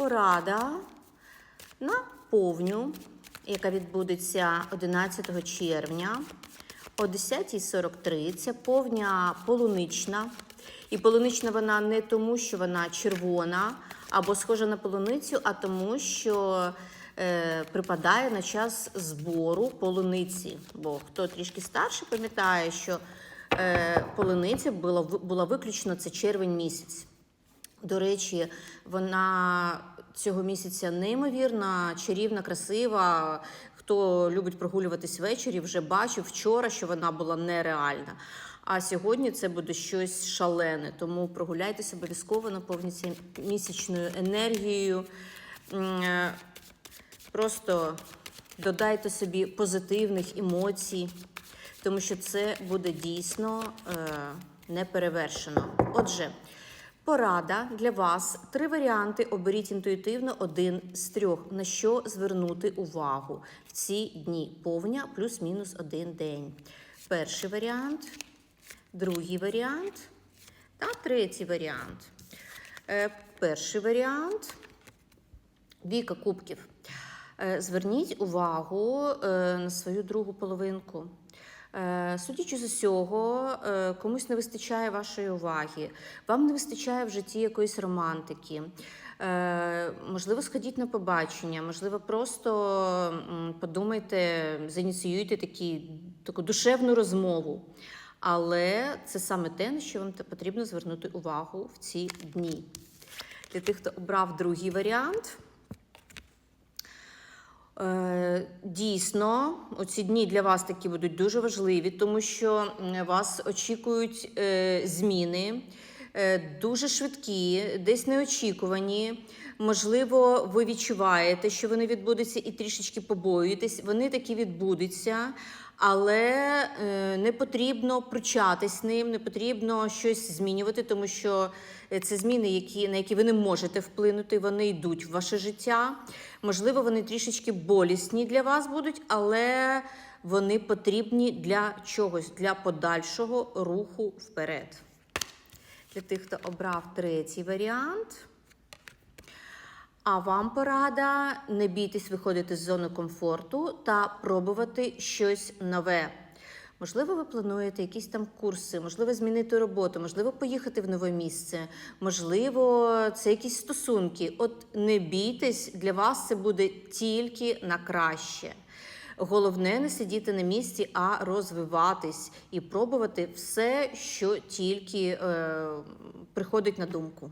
порада на повню, яка відбудеться 11 червня о 10.43. Це повня полунична. І полунична вона не тому, що вона червона або схожа на полуницю, а тому, що е, припадає на час збору полуниці. Бо хто трішки старше пам'ятає, що е, полуниця була, була виключно це червень місяць. До речі, вона цього місяця неймовірна, чарівна, красива. Хто любить прогулюватись ввечері, вже бачив вчора, що вона була нереальна. А сьогодні це буде щось шалене. Тому прогуляйтеся обов'язково, наповніться місячною енергією. Е, Просто додайте собі позитивних емоцій, тому що це буде дійсно е, неперевершено. Отже, порада для вас. Три варіанти. Оберіть інтуїтивно один з трьох. На що звернути увагу в ці дні? Повня плюс-мінус один день. Перший варіант, другий варіант та третій варіант. Е, перший варіант. Віка кубків. Е, Зверніть увагу е, на свою другу половинку. Е, Судячи з усього, е, комусь не вистачає вашої уваги, вам не вистачає в житті якоїсь романтики. Е, Можливо, сходіть на побачення, можливо, просто подумайте, зініціюйте такі, таку душевну розмову. Але це саме те, на що вам потрібно звернути увагу в ці дні. Для тих, хто обрав другий варіант. Е, Дійсно, оці дні для вас такі будуть дуже важливі, тому що вас очікують е, зміни, дуже швидкі, десь неочікувані. Можливо, ви відчуваєте, що вони відбудуться, і трішечки побоюєтесь. Вони такі відбудуться, але е, не потрібно пручатись ним, не потрібно щось змінювати, тому що е, це зміни, які, на які ви не можете вплинути, вони йдуть в ваше життя. Можливо, вони трішечки болісні для вас будуть, але вони потрібні для чогось, для подальшого руху вперед. Для тих, хто обрав третій варіант. А вам порада не бійтесь виходити з зони комфорту та пробувати щось нове. Можливо, ви плануєте якісь там курси, можливо, змінити роботу, можливо, поїхати в нове місце, можливо, це якісь стосунки. От не бійтесь, для вас це буде тільки на краще. Головне не сидіти на місці, а розвиватись і пробувати все, що тільки е, приходить на думку.